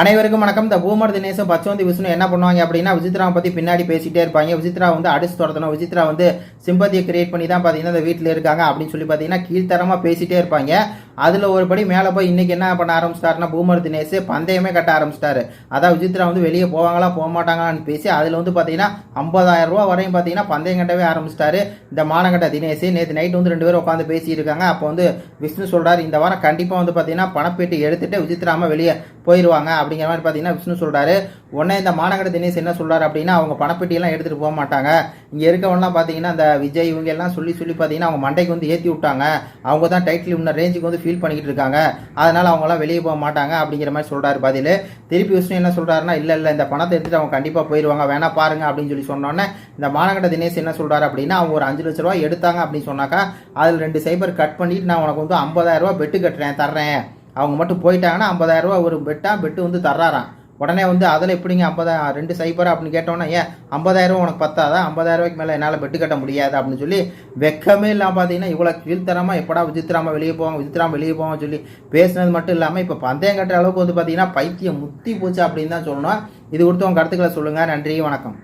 அனைவருக்கும் வணக்கம். இந்த பூமர் தினேசும் பச்சவந்தி விஷ்ணு என்ன பண்ணுவாங்க அப்படின்னா விசித்ரா பத்தி பின்னாடி பேசிட்டே இருப்பாங்க. விசித்ரா வந்து அடிச்சு துரத்தணும். விசித்ரா வந்து சிம்பத்தியை கிரியேட் பண்ணி தான் பார்த்தீங்கன்னா இந்த வீட்டில் இருக்காங்க அப்படின்னு சொல்லி பார்த்தீங்கன்னா கீழ்த்தரமாக பேசிட்டே இருப்பாங்க. அதில் ஒரு படி மேலே போய் இன்னைக்கு என்ன பண்ண ஆரம்பிச்சிட்டாருன்னா பூமர் தினேஷ் பந்தயமே கட்ட ஆரம்பிச்சிட்டாரு. அதான் விசித்ரா வந்து வெளியே போவாங்களா போக மாட்டாங்களான்னு பேசி அதில் வந்து பார்த்தீங்கன்னா ஐம்பதாயிரம் ரூபா வரையும் பார்த்தீங்கன்னா பந்தயம் கட்டவே ஆரம்பிச்சிட்டாரு. இந்த மானகட்ட தினேஷ் நேற்று நைட் வந்து ரெண்டு பேரும் உட்காந்து பேசியிருக்காங்க. அப்போ வந்து விஷ்ணு சொல்றாரு இந்த வாரம் கண்டிப்பாக வந்து பார்த்தீங்கன்னா பணப்பேட்டி எடுத்துட்டு விசித்ராம வெளியே போயிடுவாங்க அப்படிங்கிற மாதிரி பார்த்தீங்கன்னா விஷ்ணு சொல்கிறாரு உடனே இந்த மாநகர தினேஷ் என்ன சொல்கிறார் அப்படின்னா அவங்க பணப்பெட்டியெல்லாம் எடுத்துகிட்டு போக மாட்டாங்க. இங்கே இருக்கவங்கலாம் பார்த்தீங்கன்னா அந்த விஜய் இவங்க எல்லாம் சொல்லி சொல்லி பார்த்தீங்கன்னா அவங்க மண்டைக்கு வந்து ஏற்றி விட்டாங்க. அவங்க தான் டைட்டில் இன்னும் ரேஞ்சுக்கு வந்து ஃபீல் பண்ணிக்கிட்டு இருக்காங்க. அதனால் அவங்களாம் வெளியே போக மாட்டாங்க அப்படிங்கிற மாதிரி சொல்கிறாரு பதில். திருப்பி விஷ்ணு என்ன சொல்கிறாருன்னா இல்லை இல்லை இந்த பணத்தை எடுத்துகிட்டு அவங்க கண்டிப்பாக போயிடுவாங்க வேணா பாருங்க அப்படின்னு சொல்லி சொன்னோன்னே இந்த மாநகர தினேஷ் என்ன சொல்கிறாரு அப்படின்னா அவங்க ஒரு அஞ்சு லட்ச ரூபா எடுத்தாங்க அப்படின்னு சொன்னாக்கா அதில் ரெண்டு சைபர் கட் பண்ணிட்டு நான் உனக்கு வந்து 50000 ரூபா பெட்டு கட்டுறேன் தர்றேன். அவங்க மட்டும் போயிட்டாங்கன்னா ஐம்பதாயிரரூபா ஒரு பெட்டாக பெட்டு வந்து தர்றாராம். உடனே வந்து அதில் எப்படிங்க ஐம்பதா ரெண்டு சைபர் அப்படின்னு கேட்டோன்னே ஏன்? ஐம்பதாயிரம் உனக்கு பத்தாதா? 50000 ரூபாய்க்கு மேலே என்னால் பெட்டு கட்ட முடியாது அப்படின்னு சொல்லி வெக்கமே இல்லாமல் பார்த்தீங்கன்னா இவ்வளோ கீழ்த்தரமாக எப்படா விஜித்ராமா வெளியே போவோம் விசித்திராம வெளியே போவோம் சொல்லி பேசுனது மட்டும் இல்லாமல் இப்போ பந்தயம் கட்டுற அளவுக்கு வந்து பார்த்தீங்கன்னா பைத்தியம் முத்தி போச்சு அப்படின்னு தான் சொல்லணும். இது கொடுத்து உங்கள் கருத்துக்களை சொல்லுங்கள் நன்றி வணக்கம்.